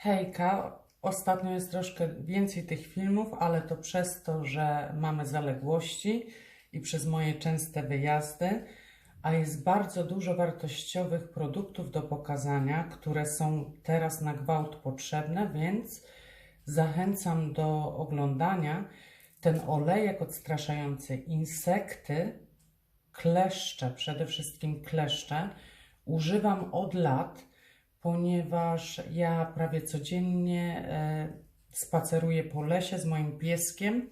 Hejka, ostatnio jest troszkę więcej tych filmów, ale to przez to, że mamy zaległości i przez moje częste wyjazdy, a jest bardzo dużo wartościowych produktów do pokazania, które są teraz na gwałt potrzebne, więc zachęcam do oglądania. Ten olejek odstraszający insekty, kleszcze, przede wszystkim kleszcze, używam od lat, ponieważ ja prawie codziennie e, spaceruję po lesie z moim pieskiem.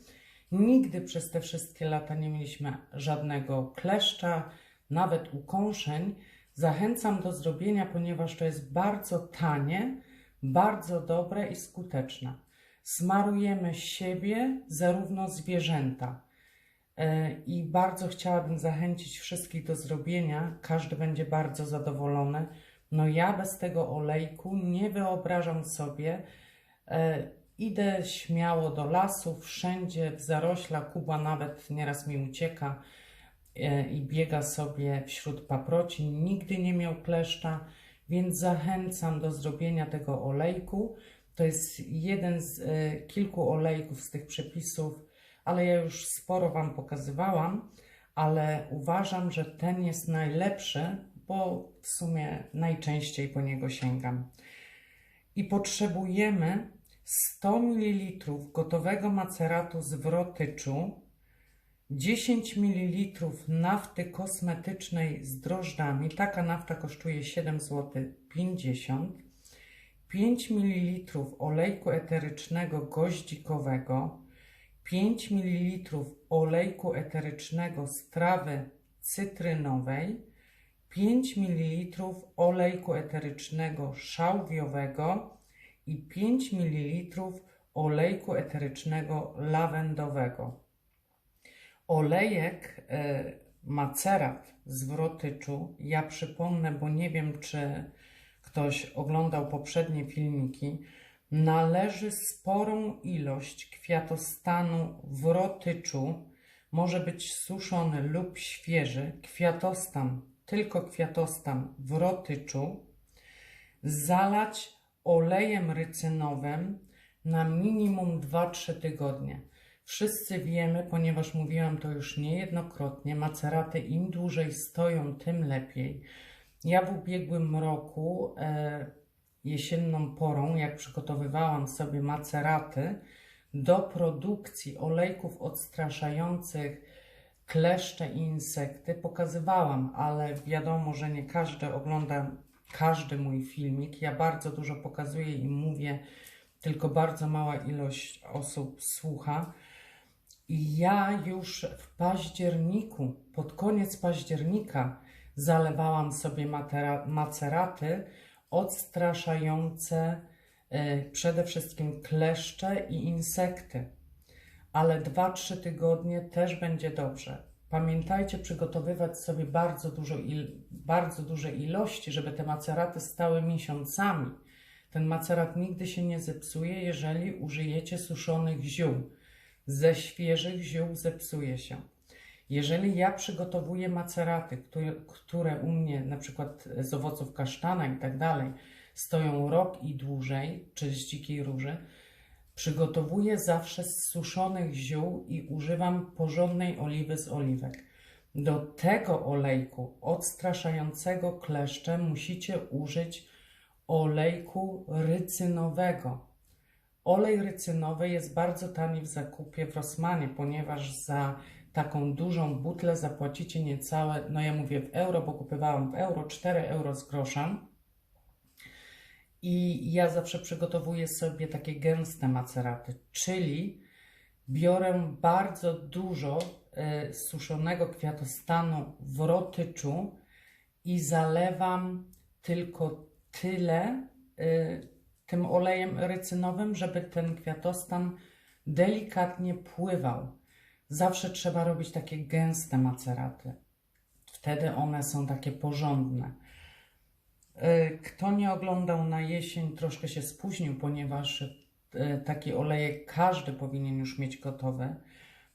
Nigdy przez te wszystkie lata nie mieliśmy żadnego kleszcza, nawet ukąszeń. Zachęcam do zrobienia, ponieważ to jest bardzo tanie, bardzo dobre i skuteczne. Smarujemy siebie, zarówno zwierzęta. E, I bardzo chciałabym zachęcić wszystkich do zrobienia. Każdy będzie bardzo zadowolony. No ja bez tego olejku nie wyobrażam sobie. E, idę śmiało do lasu, wszędzie w zarośla. Kuba nawet nieraz mi ucieka e, i biega sobie wśród paproci. Nigdy nie miał kleszcza, więc zachęcam do zrobienia tego olejku. To jest jeden z e, kilku olejków z tych przepisów, ale ja już sporo Wam pokazywałam, ale uważam, że ten jest najlepszy, bo w sumie najczęściej po niego sięgam. I potrzebujemy 100 ml gotowego maceratu z wrotyczu, 10 ml nafty kosmetycznej z drożdżami. Taka nafta kosztuje 7 zł 50 5 ml olejku eterycznego goździkowego, 5 ml olejku eterycznego z trawy cytrynowej, 5 ml olejku eterycznego szałwiowego i 5 ml olejku eterycznego lawendowego. Olejek e, macerat z wrotyczu, ja przypomnę, bo nie wiem, czy ktoś oglądał poprzednie filmiki, należy sporą ilość kwiatostanu wrotyczu, może być suszony lub świeży, kwiatostan, tylko kwiatostan wrotyczu, zalać olejem rycynowym na minimum 2-3 tygodnie. Wszyscy wiemy, ponieważ mówiłam to już niejednokrotnie, maceraty im dłużej stoją, tym lepiej. Ja w ubiegłym roku, e, jesienną porą, jak przygotowywałam sobie maceraty do produkcji olejków odstraszających kleszcze i insekty, pokazywałam, ale wiadomo, że nie każdy ogląda każdy mój filmik. Ja bardzo dużo pokazuję i mówię, tylko bardzo mała ilość osób słucha. I ja już w październiku, pod koniec października, zalewałam sobie maceraty odstraszające y, przede wszystkim kleszcze i insekty. Ale 2-3 tygodnie też będzie dobrze. Pamiętajcie przygotowywać sobie bardzo, dużo il- bardzo duże ilości, żeby te maceraty stały miesiącami. Ten macerat nigdy się nie zepsuje, jeżeli użyjecie suszonych ziół. Ze świeżych ziół zepsuje się. Jeżeli ja przygotowuję maceraty, które, które u mnie, na przykład z owoców kasztana i tak dalej, stoją rok i dłużej, czy z dzikiej róży, przygotowuję zawsze z suszonych ziół i używam porządnej oliwy z oliwek. Do tego olejku odstraszającego kleszcze musicie użyć olejku rycynowego. Olej rycynowy jest bardzo tani w zakupie w Rosmanie, ponieważ za taką dużą butlę zapłacicie niecałe, no ja mówię w euro, bo kupowałam w euro, 4 euro z groszem. I ja zawsze przygotowuję sobie takie gęste maceraty, czyli biorę bardzo dużo e, suszonego kwiatostanu w rotyczu i zalewam tylko tyle e, tym olejem rycynowym, żeby ten kwiatostan delikatnie pływał. Zawsze trzeba robić takie gęste maceraty. Wtedy one są takie porządne. Y, Kto nie oglądał na jesień, troszkę się spóźnił, ponieważ y, taki olejek każdy powinien już mieć gotowy.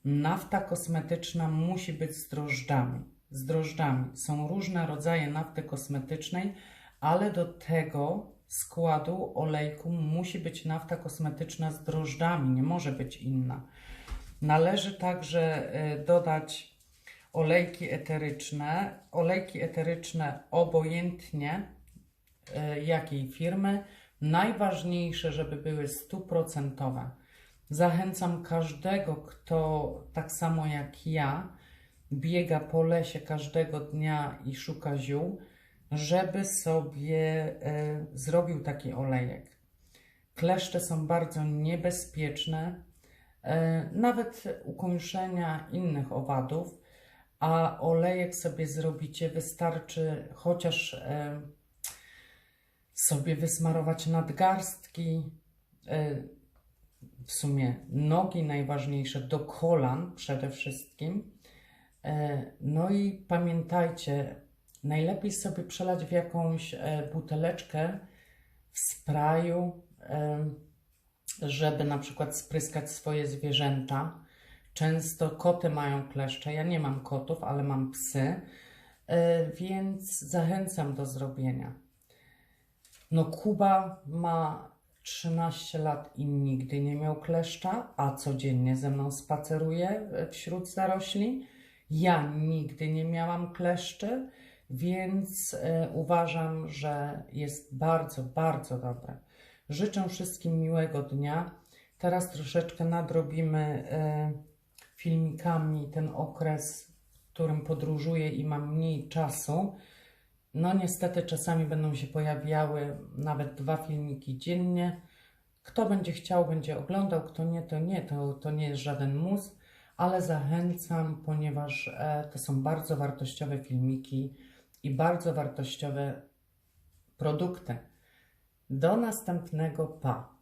Nafta kosmetyczna musi być z drożdżami. Z drożdżami. Są różne rodzaje nafty kosmetycznej, ale do tego składu olejku musi być nafta kosmetyczna z drożdżami, nie może być inna. Należy także e, dodać olejki eteryczne. Olejki eteryczne obojętnie e, jakiej firmy. Najważniejsze, żeby były stuprocentowe. Zachęcam każdego, kto tak samo jak ja biega po lesie każdego dnia i szuka ziół, żeby sobie e, zrobił taki olejek. Kleszcze są bardzo niebezpieczne, e, nawet u kończenia innych owadów, a olejek sobie zrobicie, wystarczy chociaż e, sobie wysmarować nadgarstki, e, w sumie nogi najważniejsze, do kolan przede wszystkim. E, No i pamiętajcie, najlepiej sobie przelać w jakąś e, buteleczkę w sprayu, żeby na przykład spryskać swoje zwierzęta. Często koty mają kleszcze. Ja nie mam kotów, ale mam psy, więc zachęcam do zrobienia. No, Kuba ma 13 lat i nigdy nie miał kleszcza, a codziennie ze mną spaceruje wśród zarośli. Ja nigdy nie miałam kleszczy, więc e, uważam, że jest bardzo, bardzo dobre. Życzę wszystkim miłego dnia. Teraz troszeczkę nadrobimy e, filmikami ten okres, w którym podróżuję i mam mniej czasu. No niestety czasami będą się pojawiały nawet dwa filmiki dziennie. Kto będzie chciał, będzie oglądał, kto nie, to nie, to, to nie jest żaden mus, ale zachęcam, ponieważ e, to są bardzo wartościowe filmiki i bardzo wartościowe produkty. Do następnego pa.